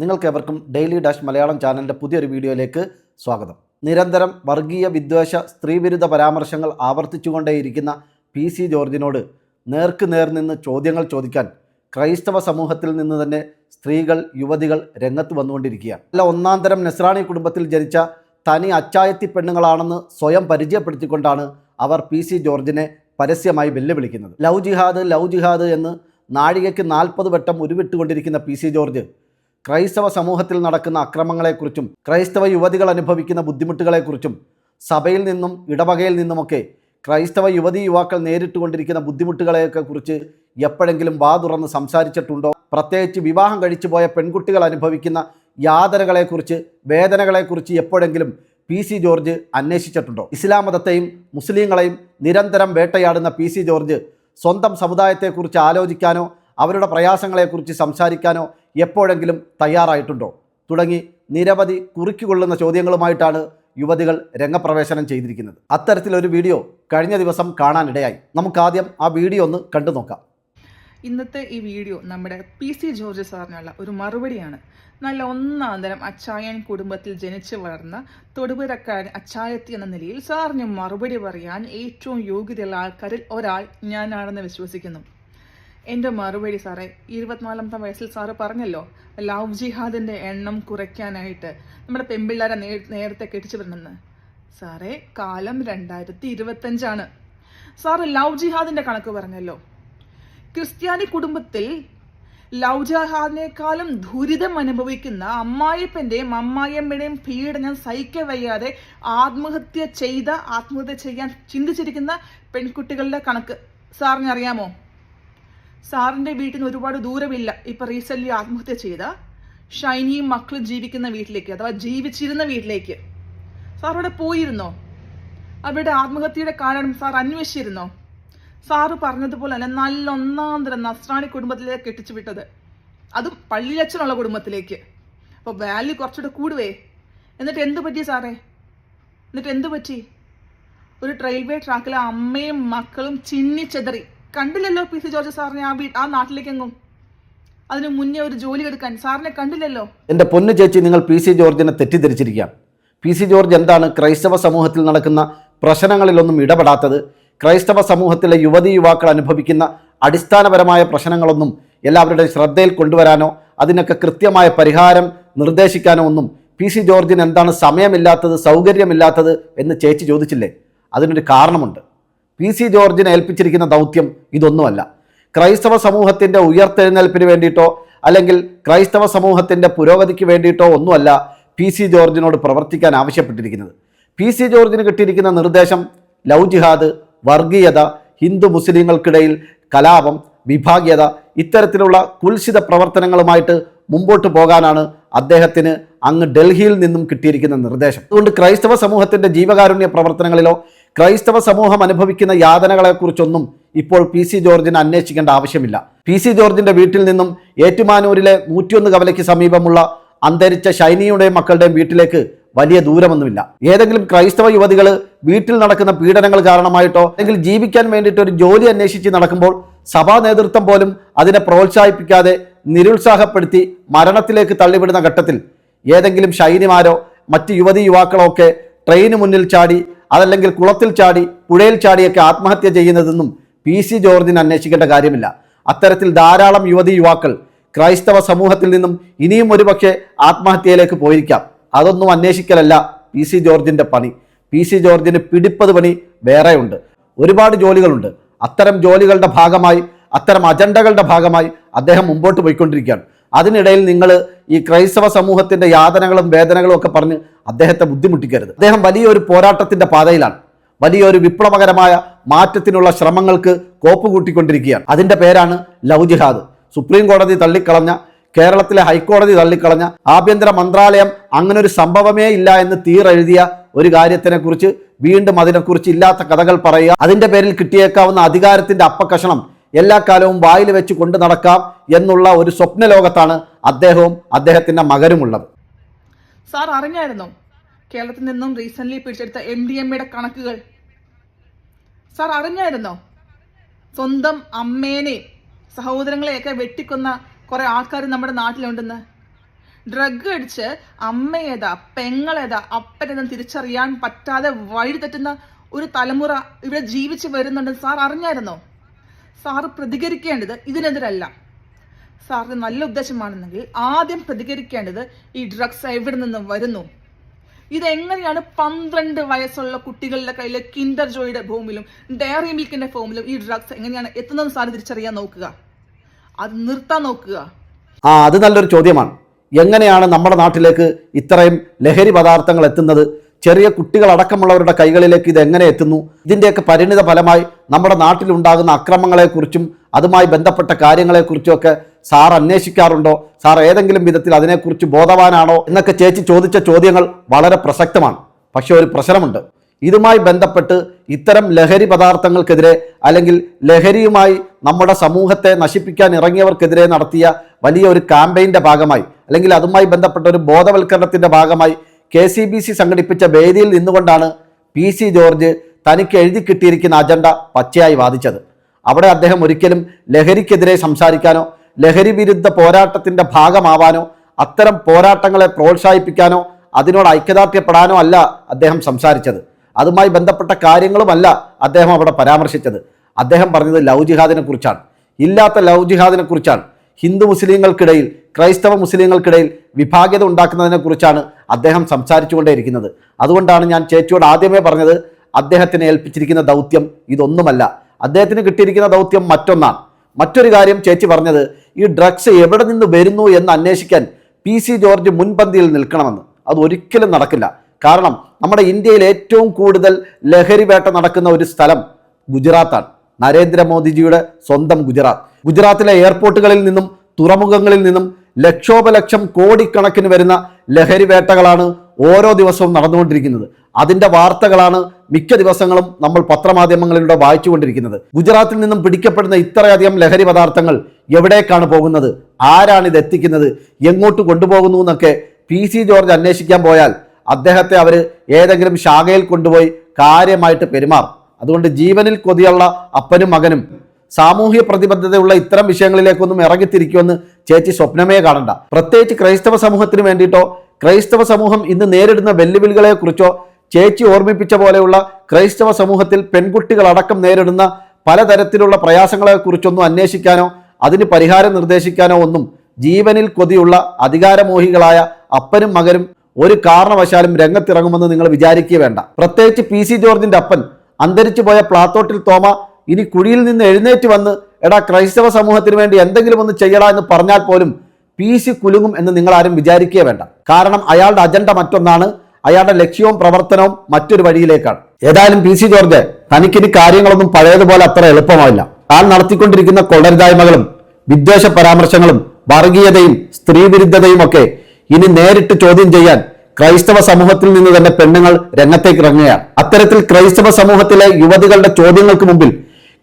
നിങ്ങൾക്കേവർക്കും daily dash Malayalam ചാനലിന്റെ പുതിയൊരു വീഡിയോയിലേക്ക് സ്വാഗതം. നിരന്തരം വർഗീയ വിദ്വേഷ സ്ത്രീവിരുദ്ധ പരാമർശങ്ങൾ ആവർത്തിച്ചുകൊണ്ടേയിരിക്കുന്ന പി സി ജോർജിനോട് നേർക്ക് നേർ നിന്ന് ചോദ്യങ്ങൾ ചോദിക്കാൻ ക്രൈസ്തവ സമൂഹത്തിൽ നിന്ന് തന്നെ സ്ത്രീകൾ യുവതികൾ രംഗത്ത് വന്നുകൊണ്ടിരിക്കുകയാണ്. അല്ല ഒന്നാം തരം നെസ്രാണി കുടുംബത്തിൽ ജനിച്ച തനി അച്ചായത്തി പെണ്ണുങ്ങളാണെന്ന് സ്വയം പരിചയപ്പെടുത്തിക്കൊണ്ടാണ് അവർ പി സി ജോർജിനെ പരസ്യമായി വെല്ലുവിളിക്കുന്നത്. ലവ് ജിഹാദ് ലവ് ജിഹാദ് എന്ന് നാഴികയ്ക്ക് നാൽപ്പത് വട്ടം ഉരുവിട്ടുകൊണ്ടിരിക്കുന്ന പി സി ജോർജ് ക്രൈസ്തവ സമൂഹത്തിൽ നടക്കുന്ന അക്രമങ്ങളെക്കുറിച്ചും ക്രൈസ്തവ യുവതികൾ അനുഭവിക്കുന്ന ബുദ്ധിമുട്ടുകളെക്കുറിച്ചും സഭയിൽ നിന്നും ഇടവകയിൽ നിന്നുമൊക്കെ ക്രൈസ്തവ യുവതി യുവാക്കൾ നേരിട്ടുകൊണ്ടിരിക്കുന്ന ബുദ്ധിമുട്ടുകളെയൊക്കെ കുറിച്ച് എപ്പോഴെങ്കിലും വാ തുറന്ന് സംസാരിച്ചിട്ടുണ്ടോ? പ്രത്യേകിച്ച് വിവാഹം കഴിച്ചു പോയ പെൺകുട്ടികൾ അനുഭവിക്കുന്ന യാതനകളെക്കുറിച്ച് വേദനകളെക്കുറിച്ച് എപ്പോഴെങ്കിലും പി സി ജോർജ് അന്വേഷിച്ചിട്ടുണ്ടോ? ഇസ്ലാം മതത്തെയും മുസ്ലിങ്ങളെയും നിരന്തരം വേട്ടയാടുന്ന പി സി ജോർജ് സ്വന്തം സമുദായത്തെക്കുറിച്ച് ആലോചിക്കാനോ അവരുടെ പ്രയാസങ്ങളെക്കുറിച്ച് സംസാരിക്കാനോ എപ്പോഴെങ്കിലും തയ്യാറായിട്ടുണ്ടോ? തുടങ്ങി നിരവധി കുറുക്കിക്കൊള്ളുന്ന ചോദ്യങ്ങളുമായിട്ടാണ് യുവതികൾ രംഗപ്രവേശനം ചെയ്തിരിക്കുന്നത്. അത്തരത്തിലൊരു വീഡിയോ കഴിഞ്ഞ ദിവസം കാണാനിടയായി. നമുക്കാദ്യം ആ വീഡിയോ ഒന്ന് കണ്ടു നോക്കാം. ഇന്നത്തെ ഈ വീഡിയോ നമ്മുടെ പി സി ജോർജ് സാറിനുള്ള ഒരു മറുപടിയാണ്. നല്ല ഒന്നാന്തരം അച്ചായൻ കുടുംബത്തിൽ ജനിച്ചു വളർന്ന തൊടുപുരക്കാരൻ അച്ചായത്തി എന്ന നിലയിൽ സാറിന് മറുപടി പറയാൻ ഏറ്റവും യോഗ്യതയുള്ള ആൾക്കാരിൽ ഒരാൾ ഞാനാണെന്ന് വിശ്വസിക്കുന്നു. എന്റെ മറുപടി സാറേ ഇരുപത്തിനാലാമത്തെ വയസ്സിൽ സാറ് പറഞ്ഞല്ലോ ലവ് ജിഹാദിന്റെ എണ്ണം കുറയ്ക്കാനായിട്ട് നമ്മുടെ പെമ്പിള്ളാരെ നേരത്തെ കെട്ടിച്ചു വിടണമെന്ന്. സാറേ കാലം രണ്ടായിരത്തി ഇരുപത്തഞ്ചാണ് സാറ് ലവ് ജിഹാദിന്റെ കണക്ക് പറഞ്ഞല്ലോ. ക്രിസ്ത്യാനി കുടുംബത്തിൽ ലവ് ജിഹാദിനേക്കാളും ദുരിതം അനുഭവിക്കുന്ന അമ്മായിപ്പന്റെയും അമ്മായിയമ്മയുടെയും പീഡനം സഹിക്ക വയ്യാതെ ആത്മഹത്യ ചെയ്ത ആത്മഹത്യ ചെയ്യാൻ ചിന്തിച്ചിരിക്കുന്ന പെൺകുട്ടികളുടെ കണക്ക്. സാറിന് അറിയാമോ? സാറിന്റെ വീട്ടിൽ നിന്ന് ഒരുപാട് ദൂരമില്ല. ഇപ്പൊ റീസെന്റ് ആത്മഹത്യ ചെയ്ത ഷൈനിയും മക്കളും ജീവിക്കുന്ന വീട്ടിലേക്ക് അഥവാ ജീവിച്ചിരുന്ന വീട്ടിലേക്ക്. സാർ അവിടെ പോയിരുന്നോ? അവരുടെ ആത്മഹത്യയുടെ കാരണം സാർ അന്വേഷിച്ചിരുന്നോ? സാറ് പറഞ്ഞതുപോലെ തന്നെ നല്ല ഒന്നാം തരം നസ്രാണി കുടുംബത്തിലേക്ക് കെട്ടിച്ചു വിട്ടത്. അതും പള്ളിയച്ചനുള്ള കുടുംബത്തിലേക്ക്. അപ്പോൾ വാല്യൂ കുറച്ചുകൂടെ കൂടുവേ. എന്നിട്ട് എന്ത് പറ്റി സാറേ? എന്നിട്ട് എന്ത് പറ്റി? ഒരു റെയിൽവേ ട്രാക്കിലെ അമ്മയും മക്കളും ചിന്നിച്ചെതറി കണ്ടില്ലല്ലോ പി സി ജോർജ് സാറിനെ ആ ആ നാട്ടിലേക്കെങ്ങും? അതിന് മുന്നേ ഒരു ജോലി എടുക്കാൻ സാറിനെ കണ്ടില്ലല്ലോ? എന്റെ പൊന്നു ചേച്ചി നിങ്ങൾ പി സി ജോർജിനെ തെറ്റിദ്ധരിച്ചിരിക്കാം പി സി ജോർജ് എന്താണ് ക്രൈസ്തവ സമൂഹത്തിൽ നടക്കുന്ന പ്രശ്നങ്ങളിലൊന്നും ഇടപെടാത്തത്? ക്രൈസ്തവ സമൂഹത്തിലെ യുവതി യുവാക്കൾ അനുഭവിക്കുന്ന അടിസ്ഥാനപരമായ പ്രശ്നങ്ങളൊന്നും എല്ലാവരുടെയും ശ്രദ്ധയിൽ കൊണ്ടുവരാനോ അതിനൊക്കെ കൃത്യമായ പരിഹാരം നിർദ്ദേശിക്കാനോ ഒന്നും പി സി ജോർജിന് എന്താണ് സമയമില്ലാത്തത് സൗകര്യമില്ലാത്തത് എന്ന് ചേച്ചി ചോദിച്ചില്ലേ? അതിനൊരു കാരണമുണ്ട്. പി സി ജോർജിനെ ഏൽപ്പിച്ചിരിക്കുന്ന ദൗത്യം ഇതൊന്നുമല്ല. ക്രൈസ്തവ സമൂഹത്തിന്റെ ഉയർത്തെഴുന്നേൽപ്പിന് വേണ്ടിയിട്ടോ അല്ലെങ്കിൽ ക്രൈസ്തവ സമൂഹത്തിന്റെ പുരോഗതിക്ക് വേണ്ടിയിട്ടോ ഒന്നുമല്ല പി സി ജോർജിനോട് പ്രവർത്തിക്കാൻ ആവശ്യപ്പെട്ടിരിക്കുന്നത്. പി സി ജോർജിന് കിട്ടിയിരിക്കുന്ന നിർദ്ദേശം ലവ് ജിഹാദ് വർഗീയത ഹിന്ദു മുസ്ലിങ്ങൾക്കിടയിൽ കലാപം വിഭാഗീയത ഇത്തരത്തിലുള്ള കുൽസിത പ്രവർത്തനങ്ങളുമായിട്ട് മുമ്പോട്ട് പോകാനാണ് അദ്ദേഹത്തിന് അങ്ങ് ഡൽഹിയിൽ നിന്നും കിട്ടിയിരിക്കുന്ന നിർദ്ദേശം. അതുകൊണ്ട് ക്രൈസ്തവ സമൂഹത്തിന്റെ ജീവകാരുണ്യ പ്രവർത്തനങ്ങളിലോ ക്രൈസ്തവ സമൂഹം അനുഭവിക്കുന്ന യാതനകളെക്കുറിച്ചൊന്നും ഇപ്പോൾ പി സി ജോർജിന് അന്വേഷിക്കേണ്ട ആവശ്യമില്ല. പി സി ജോർജിന്റെ വീട്ടിൽ നിന്നും ഏറ്റുമാനൂരിലെ നൂറ്റിയൊന്ന് കവലയ്ക്ക് സമീപമുള്ള അന്തരിച്ച ഷൈനിയുടെയും മക്കളുടെയും വീട്ടിലേക്ക് വലിയ ദൂരമൊന്നുമില്ല. ഏതെങ്കിലും ക്രൈസ്തവ യുവതികൾ വീട്ടിൽ നടക്കുന്ന പീഡനങ്ങൾ കാരണമായിട്ടോ അല്ലെങ്കിൽ ജീവിക്കാൻ വേണ്ടിയിട്ട് ഒരു ജോലി അന്വേഷിച്ച് നടക്കുമ്പോൾ സഭാ നേതൃത്വം പോലും അതിനെ പ്രോത്സാഹിപ്പിക്കാതെ നിരുത്സാഹപ്പെടുത്തി മരണത്തിലേക്ക് തള്ളിവിടുന്ന ഘട്ടത്തിൽ ഏതെങ്കിലും ഷൈനിമാരോ മറ്റ് യുവതി യുവാക്കളോ ഒക്കെ ട്രെയിന് മുന്നിൽ ചാടി അതല്ലെങ്കിൽ കുളത്തിൽ ചാടി പുഴയിൽ ചാടിയൊക്കെ ആത്മഹത്യ ചെയ്യുന്നതെന്നും പി സി ജോർജിന് അന്വേഷിക്കേണ്ട കാര്യമില്ല. അത്തരത്തിൽ ധാരാളം യുവതി യുവാക്കൾ ക്രൈസ്തവ സമൂഹത്തിൽ നിന്നും ഇനിയും ഒരുപക്ഷെ ആത്മഹത്യയിലേക്ക് പോയിരിക്കാം. അതൊന്നും അന്വേഷിക്കലല്ല പി സി ജോർജിന്റെ പണി. പി സി ജോർജിന് പിടിപ്പത് പണി വേറെയുണ്ട്. ഒരുപാട് ജോലികളുണ്ട്. അത്തരം ജോലികളുടെ ഭാഗമായി അത്തരം അജണ്ടകളുടെ ഭാഗമായി അദ്ദേഹം മുമ്പോട്ട് പോയിക്കൊണ്ടിരിക്കുകയാണ്. അതിനിടയിൽ നിങ്ങൾ ഈ ക്രൈസ്തവ സമൂഹത്തിന്റെ യാതനകളും വേദനകളും ഒക്കെ പറഞ്ഞ് അദ്ദേഹത്തെ ബുദ്ധിമുട്ടിക്കരുത്. അദ്ദേഹം വലിയൊരു പോരാട്ടത്തിന്റെ പാതയിലാണ്. വലിയൊരു വിപ്ലവകരമായ മാറ്റത്തിനുള്ള ശ്രമങ്ങൾക്ക് കോപ്പ് കൂട്ടിക്കൊണ്ടിരിക്കുകയാണ്. അതിന്റെ പേരാണ് ലവ് ജിഹാദ്. സുപ്രീം കോടതി തള്ളിക്കളഞ്ഞ കേരളത്തിലെ ഹൈക്കോടതി തള്ളിക്കളഞ്ഞ ആഭ്യന്തര മന്ത്രാലയം അങ്ങനെ ഒരു സംഭവമേ ഇല്ല എന്ന് തീരെഴുതിയ ഒരു കാര്യത്തിനെ കുറിച്ച് വീണ്ടും അതിനെക്കുറിച്ച് ഇല്ലാത്ത കഥകൾ പറയുക. അതിന്റെ പേരിൽ കിട്ടിയേക്കാവുന്ന അധികാരത്തിന്റെ അപ്പക്കഷണം എല്ലാ കാലവും വായിൽ വെച്ച് കൊണ്ടു നടക്കാം എന്നുള്ള ഒരു സ്വപ്ന ലോകത്താണ് അദ്ദേഹവും അദ്ദേഹത്തിന്റെ മകനുമുള്ളത്. സാർ അറിഞ്ഞായിരുന്നോ? കേരളത്തിൽ നിന്നും റീസെന്റ് പിടിച്ചെടുത്ത എം ഡി എം എയുടെ കണക്കുകൾ. സാർ അറിഞ്ഞായിരുന്നോ? സ്വന്തം അമ്മേനെ സഹോദരങ്ങളെയൊക്കെ വെട്ടിക്കൊന്ന കുറെ ആൾക്കാർ നമ്മുടെ നാട്ടിലുണ്ടെന്ന്. ഡ്രഗ് അടിച്ച് അമ്മയേതാ പെങ്ങളേതാ അപ്പനേതാ തിരിച്ചറിയാൻ പറ്റാതെ വഴി തെറ്റുന്ന ഒരു തലമുറ ഇവിടെ ജീവിച്ചു വരുന്നുണ്ടെന്ന് സാർ അറിഞ്ഞായിരുന്നോ? സാറ് പ്രതികരിക്കേണ്ടത് ഇതിനെതിരല്ല. സാറിന് നല്ല ഉദ്ദേശമാണെന്നെങ്കിൽ ആദ്യം പ്രതികരിക്കേണ്ടത് ഈ ഡ്രഗ്സ് എവിടെ നിന്നും വരുന്നു? ഇതെങ്ങനെയാണ് പന്ത്രണ്ട് വയസ്സുള്ള കുട്ടികളുടെ കയ്യിൽ കിൻഡർ ജോയുടെ ഭൂമിയിലും ഡയറി മിൽക്കിന്റെ ഫോമിലും ഈ ഡ്രഗ്സ് എങ്ങനെയാണ് എത്തുന്നത് സാറ് തിരിച്ചറിയാൻ നോക്കുക. അത് നിർത്താൻ നോക്കുക. ആ അത് നല്ലൊരു ചോദ്യമാണ്. എങ്ങനെയാണ് നമ്മുടെ നാട്ടിലേക്ക് ഇത്രയും ലഹരി പദാർത്ഥങ്ങൾ എത്തുന്നത്? ചെറിയ കുട്ടികളടക്കമുള്ളവരുടെ കൈകളിലേക്ക് ഇത് എങ്ങനെ എത്തുന്നു? ഇതിന്റെയൊക്കെ പരിണിത ഫലമായി നമ്മുടെ നാട്ടിലുണ്ടാകുന്ന അക്രമങ്ങളെക്കുറിച്ചും അതുമായി ബന്ധപ്പെട്ട കാര്യങ്ങളെക്കുറിച്ചുമൊക്കെ സാർ അന്വേഷിക്കാറുണ്ടോ? സാർ ഏതെങ്കിലും വിധത്തിൽ അതിനെക്കുറിച്ച് ബോധവാനാണോ? എന്നൊക്കെ ചേച്ചി ചോദിച്ച ചോദ്യങ്ങൾ വളരെ പ്രസക്തമാണ്. പക്ഷേ ഒരു പ്രശ്നമുണ്ട്. ഇതുമായി ബന്ധപ്പെട്ട് ഇത്തരം ലഹരി പദാർത്ഥങ്ങൾക്കെതിരെ അല്ലെങ്കിൽ ലഹരിയുമായി നമ്മുടെ സമൂഹത്തെ നശിപ്പിക്കാൻ ഇറങ്ങിയവർക്കെതിരെ നടത്തിയ വലിയ ഒരു ക്യാമ്പയിന്റെ ഭാഗമായി അല്ലെങ്കിൽ അതുമായി ബന്ധപ്പെട്ട ഒരു ബോധവൽക്കരണത്തിന്റെ ഭാഗമായി കെ സി ബി സി സംഘടിപ്പിച്ച വേദിയിൽ നിന്നുകൊണ്ടാണ് പി സി ജോർജ് തനിക്ക് എഴുതി കിട്ടിയിരിക്കുന്ന അജണ്ട പച്ചയായി വാദിച്ചത്. അവിടെ അദ്ദേഹം ഒരിക്കലും ലഹരിക്കെതിരെ സംസാരിക്കാനോ ലഹരി വിരുദ്ധ പോരാട്ടത്തിന്റെ ഭാഗമാവാനോ അത്തരം പോരാട്ടങ്ങളെ പ്രോത്സാഹിപ്പിക്കാനോ അതിനോട് ഐക്യദാർഢ്യപ്പെടാനോ അല്ല അദ്ദേഹം സംസാരിച്ചത്. അതുമായി ബന്ധപ്പെട്ട കാര്യങ്ങളുമല്ല അദ്ദേഹം അവിടെ പരാമർശിച്ചത്. അദ്ദേഹം പറഞ്ഞത് ലവ് ജിഹാദിനെ കുറിച്ചാണ്. ഇല്ലാത്ത ലവ് ജിഹാദിനെ കുറിച്ചാണ്. ഹിന്ദു മുസ്ലിങ്ങൾക്കിടയിൽ ക്രൈസ്തവ മുസ്ലിങ്ങൾക്കിടയിൽ വിഭാഗ്യത ഉണ്ടാക്കുന്നതിനെക്കുറിച്ചാണ് അദ്ദേഹം സംസാരിച്ചുകൊണ്ടേയിരിക്കുന്നത്. അതുകൊണ്ടാണ് ഞാൻ ചേച്ചിയോട് ആദ്യമേ പറഞ്ഞത് അദ്ദേഹത്തിന് ഏൽപ്പിച്ചിരിക്കുന്ന ദൗത്യം ഇതൊന്നുമല്ല. അദ്ദേഹത്തിന് കിട്ടിയിരിക്കുന്ന ദൗത്യം മറ്റൊന്നാണ്. മറ്റൊരു കാര്യം ചേച്ചി പറഞ്ഞത് ഈ ഡ്രഗ്സ് എവിടെ നിന്ന് വരുന്നു എന്ന് അന്വേഷിക്കാൻ പി സി ജോർജ് മുൻപന്തിയിൽ നിൽക്കണമെന്ന്. അത് ഒരിക്കലും നടക്കില്ല. കാരണം നമ്മുടെ ഇന്ത്യയിൽ ഏറ്റവും കൂടുതൽ ലഹരി വേട്ട നടക്കുന്ന ഒരു സ്ഥലം ഗുജറാത്താണ്. നരേന്ദ്രമോദിജിയുടെ സ്വന്തം ഗുജറാത്ത്. ഗുജറാത്തിലെ എയർപോർട്ടുകളിൽ നിന്നും തുറമുഖങ്ങളിൽ നിന്നും ലക്ഷോപലക്ഷം കോടിക്കണക്കിന് വരുന്ന ലഹരി വേട്ടകളാണ് ഓരോ ദിവസവും നടന്നുകൊണ്ടിരിക്കുന്നത്. അതിന്റെ വാർത്തകളാണ് മിക്ക ദിവസങ്ങളും നമ്മൾ പത്രമാധ്യമങ്ങളിലൂടെ വായിച്ചുകൊണ്ടിരിക്കുന്നത്. ഗുജറാത്തിൽ നിന്നും പിടിക്കപ്പെടുന്ന ഇത്രയധികം ലഹരി പദാർത്ഥങ്ങൾ എവിടേക്കാണ് പോകുന്നത്? ആരാണ് ഇത് എത്തിക്കുന്നത്? എങ്ങോട്ട് കൊണ്ടുപോകുന്നു എന്നൊക്കെ പി സി ജോർജ് അന്വേഷിക്കാൻ പോയാൽ അദ്ദേഹത്തെ അവർ ഏതെങ്കിലും ശാഖയിൽ കൊണ്ടുപോയി കാര്യമായിട്ട് പെരുമാറും. അതുകൊണ്ട് ജീവനിൽ കൊതിയുള്ള അപ്പനും മകനും സാമൂഹ്യ പ്രതിബദ്ധതയുള്ള ഇത്തരം വിഷയങ്ങളിലേക്കൊന്നും ഇറങ്ങിത്തിരിക്കുമെന്ന് ചേച്ചി സ്വപ്നമേ കാണണ്ട. പ്രത്യേകിച്ച് ക്രൈസ്തവ സമൂഹത്തിന് വേണ്ടിയിട്ടോ ക്രൈസ്തവ സമൂഹം ഇന്ന് നേരിടുന്ന വെല്ലുവിളികളെക്കുറിച്ചോ ചേച്ചി ഓർമ്മിപ്പിച്ച പോലെയുള്ള ക്രൈസ്തവ സമൂഹത്തിൽ പെൺകുട്ടികളടക്കം നേരിടുന്ന പലതരത്തിലുള്ള പ്രയാസങ്ങളെക്കുറിച്ചൊന്നും അന്വേഷിക്കാനോ അതിന് പരിഹാരം നിർദ്ദേശിക്കാനോ ഒന്നും ജീവനിൽ കൊതിയുള്ള അധികാരമോഹികളായ അപ്പനും മകനും ഒരു കാരണവശാലും രംഗത്തിറങ്ങുമെന്ന് നിങ്ങൾ വിചാരിക്കുക വേണ്ട. പ്രത്യേകിച്ച് പി സി ജോർജിന്റെ അപ്പൻ അന്തരിച്ചു പോയ പ്ലാത്തോട്ടിൽ തോമ ഇനി കുഴിയിൽ നിന്ന് എഴുന്നേറ്റ് വന്ന് എടാ ക്രൈസ്തവ സമൂഹത്തിന് വേണ്ടി എന്തെങ്കിലും ഒന്ന് ചെയ്യടാ എന്ന് പറഞ്ഞാൽ പോലും പി സി കുലുങ്ങും എന്ന് നിങ്ങൾ ആരും വിചാരിക്കുക വേണ്ട. കാരണം അയാളുടെ അജണ്ട മറ്റൊന്നാണ് അയാളുടെ ലക്ഷ്യവും പ്രവർത്തനവും മറ്റൊരു വഴിയിലേക്കാണ്. ഏതായാലും പി സി ജോർജ് തനിക്കിനി കാര്യങ്ങളൊന്നും പഴയതുപോലെ അത്ര എളുപ്പമാവില്ല. താൻ നടത്തിക്കൊണ്ടിരിക്കുന്ന കൊള്ളരുതായ്മകളും വിദ്വേഷ പരാമർശങ്ങളും വർഗീയതയും സ്ത്രീവിരുദ്ധതയും ഒക്കെ ഇനി നേരിട്ട് ചോദ്യം ചെയ്യാൻ ക്രൈസ്തവ സമൂഹത്തിൽ നിന്ന് തന്നെ പെണ്ണുങ്ങൾ രംഗത്തേക്ക് ഇറങ്ങുകയാണ്. അത്തരത്തിൽ ക്രൈസ്തവ സമൂഹത്തിലെ യുവതികളുടെ ചോദ്യങ്ങൾക്ക് മുമ്പിൽ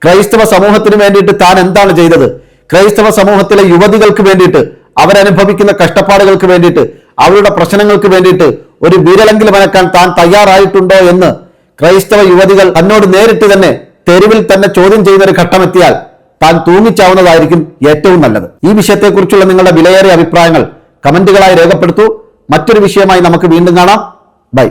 ക്രൈസ്തവ സമൂഹത്തിന് വേണ്ടിയിട്ട് താൻ എന്താണ് ചെയ്തത്? ക്രൈസ്തവ സമൂഹത്തിലെ യുവതികൾക്ക് വേണ്ടിയിട്ട് അവരനുഭവിക്കുന്ന കഷ്ടപ്പാടുകൾക്ക് വേണ്ടിയിട്ട് അവരുടെ പ്രശ്നങ്ങൾക്ക് വേണ്ടിയിട്ട് ഒരു വിരലെങ്കിലും അനക്കാൻ താൻ തയ്യാറായിട്ടുണ്ടോ എന്ന് ക്രൈസ്തവ യുവതികൾ തന്നോട് നേരിട്ട് തന്നെ തെരുവിൽ തന്നെ ചോദ്യം ചെയ്യുന്ന ഒരു ഘട്ടമെത്തിയാൽ താൻ തൂങ്ങിച്ചാവുന്നതായിരിക്കും ഏറ്റവും നല്ലത്. ഈ വിഷയത്തെക്കുറിച്ചുള്ള നിങ്ങളുടെ വിലയേറിയ അഭിപ്രായങ്ങൾ കമന്റുകളായി രേഖപ്പെടുത്തൂ. മറ്റൊരു വിഷയമായി നമുക്ക് വീണ്ടും കാണാം. ബൈ.